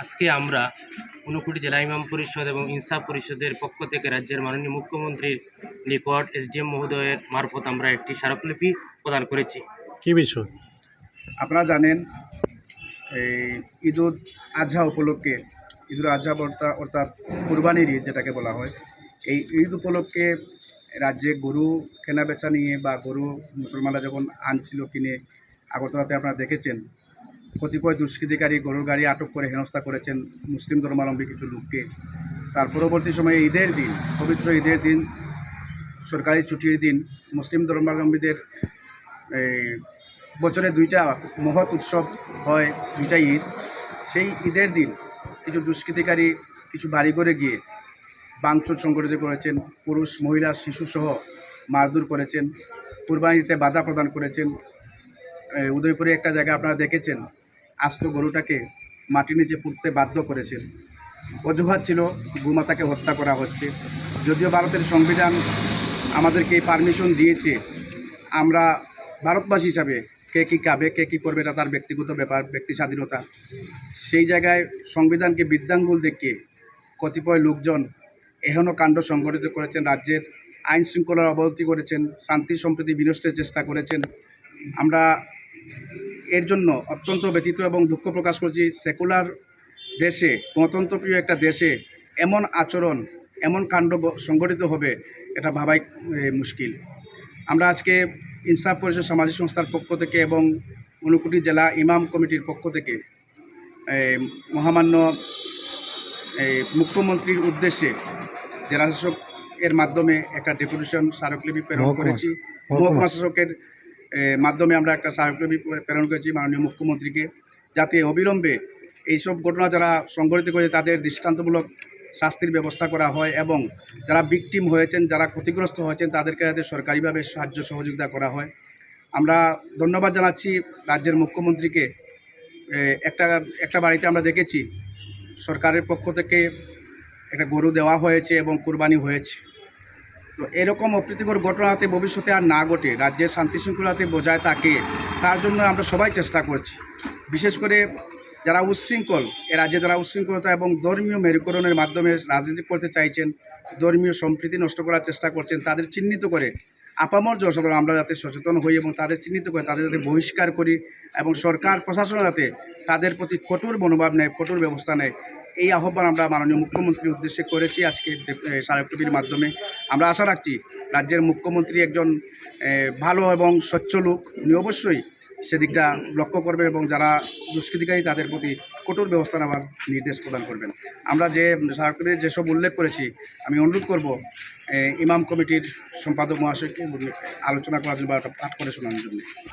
আজকে আমরা ঊনকোটি জেলা ইমাম পরিষদ এবং ইনসাফ পরিষদের পক্ষ থেকে রাজ্যের মাননীয় মুখ্যমন্ত্রীর নিকট এসডিএম মহোদয়ের মারফত আমরা একটি স্মারকলিপি প্রদান করেছি। কি বিষয়? আপনারা জানেন এই ঈদ উদ আজহা উপলক্ষে ঈদ উল আজহা অর্থাৎ অর্থাৎ কুরবানির ঈদ যেটাকে বলা হয় এই ঈদ উপলক্ষে রাজ্যে গরু কেনা বেচা নিয়ে বা গরু মুসলমানরা যখন আনছিল কিনে আগরতলাতে আপনারা দেখেছেন কতিপয় দুষ্কৃতিকারী গরুর গাড়ি আটক করে হেনস্থা করেছেন মুসলিম ধর্মাবলম্বী কিছু লোককে। তার পরবর্তী সময়ে ঈদের দিন, পবিত্র ঈদের দিন, সরকারি ছুটির দিন মুসলিম ধর্মাবলম্বীদের বছরে দুইটা মহৎ উৎসব হয়, দুইটা ঈদ। সেই ঈদের দিন কিছু দুষ্কৃতিকারী কিছু বাড়ি করে গিয়ে বাংচুর সংগঠিত করেছেন, পুরুষ, মহিলা শিশুসহ মারধর করেছেন, কুরবানিতে বাধা প্রদান করেছেন। উদয়পুরে একটা জায়গা আপনারা দেখেছেন আস্ত গরুটাকে মাটির নিচে পুঁততে বাধ্য করেছেন। অজুহাত ছিল, গোমাতাকে হত্যা করা হচ্ছে। যদিও ভারতের সংবিধান আমাদেরকে পারমিশন দিয়েছে, আমরা ভারতবাসী হিসাবে কে কী খাবে, কে কী করবে এটা তার ব্যক্তিগত ব্যাপার, ব্যক্তি স্বাধীনতা। সেই জায়গায় সংবিধানকে বৃদ্ধাঙ্গুল দেখিয়ে কতিপয় লোকজন এখনও কাণ্ড সংগঠিত করেছেন, রাজ্যের আইন শৃঙ্খলার অবনতি করেছেন, শান্তি সম্প্রীতি বিনষ্টের চেষ্টা করেছেন। আমরা এর জন্য অত্যন্ত ব্যতীত এবং দুঃখ প্রকাশ করছি সেকুলার দেশে গণতন্ত্রপ্রিয় একটা দেশে এমন আচরণ এমন কাণ্ড সংগঠিত হবে এটা ভাবাই মুশকিল আমরা আজকে ইনসাফ পরিষদ সামাজিক সংস্থার পক্ষ থেকে এবং ঊনকোটি জেলা ইমাম কমিটির পক্ষ থেকে মহামান্য মুখ্যমন্ত্রীর উদ্দেশ্যে জেলা শাসক এর মাধ্যমে একটা ডেপুটেশন স্মারকলিপি প্রেরণ করেছি মহকুমা। শাসকের মাধ্যমে আমরা একটা স্মারকলিপি প্রেরণ করেছি মাননীয় মুখ্যমন্ত্রীকে, যাতে অবিলম্বে এইসব ঘটনা যারা সংঘটিত করেছে তাদের দৃষ্টান্তমূলক শাস্তির ব্যবস্থা করা হয় এবং যারা ভিকটিম হয়েছেন, যারা ক্ষতিগ্রস্ত হয়েছেন, তাদেরকে যাতে সরকারিভাবে সাহায্য সহযোগিতা করা হয়। আমরা ধন্যবাদ জানাচ্ছি রাজ্যের মুখ্যমন্ত্রীকে। একটা একটা বাড়িতে আমরা দেখেছি, সরকারের পক্ষ থেকে একটা গরু দেওয়া হয়েছে এবং কুরবানি হয়েছে। তো এরকম অপ্রীতিকর ঘটনাতে ভবিষ্যতে আর না ঘটে, রাজ্যের শান্তি শৃঙ্খলাতে বজায় থাকে, তার জন্য আমরা সবাই চেষ্টা করছি। বিশেষ করে যারা উচ্ছৃঙ্খল, এ রাজ্যে যারা উচ্ছৃঙ্খলতা এবং ধর্মীয় মেরুকরণের মাধ্যমে রাজনীতি করতে চাইছেন, ধর্মীয় সম্প্রীতি নষ্ট করার চেষ্টা করছেন, তাদের চিহ্নিত করে আপামর জনসাধারণ আমরা যাতে সচেতন হই এবং তাদের চিহ্নিত করে তাদের যাতে বহিষ্কার করি এবং সরকার, প্রশাসন যাতে তাদের প্রতি কঠোর মনোভাব নেয়, কঠোর ব্যবস্থা নেয় এই আহ্বান আমরা মাননীয় মুখ্যমন্ত্রীর উদ্দেশ্যে করেছি আজকে স্মারকলিপির মাধ্যমে। আমরা আশা রাখছি রাজ্যের মুখ্যমন্ত্রী একজন ভালো এবং স্বচ্ছ লোক। উনি অবশ্যই সেদিকটা লক্ষ্য করবেন এবং যারা দুষ্কৃতিকারী, তাদের প্রতি কঠোর ব্যবস্থা নেওয়ার নির্দেশ প্রদান করবেন। আমরা যে স্মারকলিপির যেসব উল্লেখ করেছি, আমি অনুরোধ করব ইমাম কমিটির সম্পাদক মহাশয়কে আলোচনা করার জন্য পাঠ করে শোনানোর জন্য।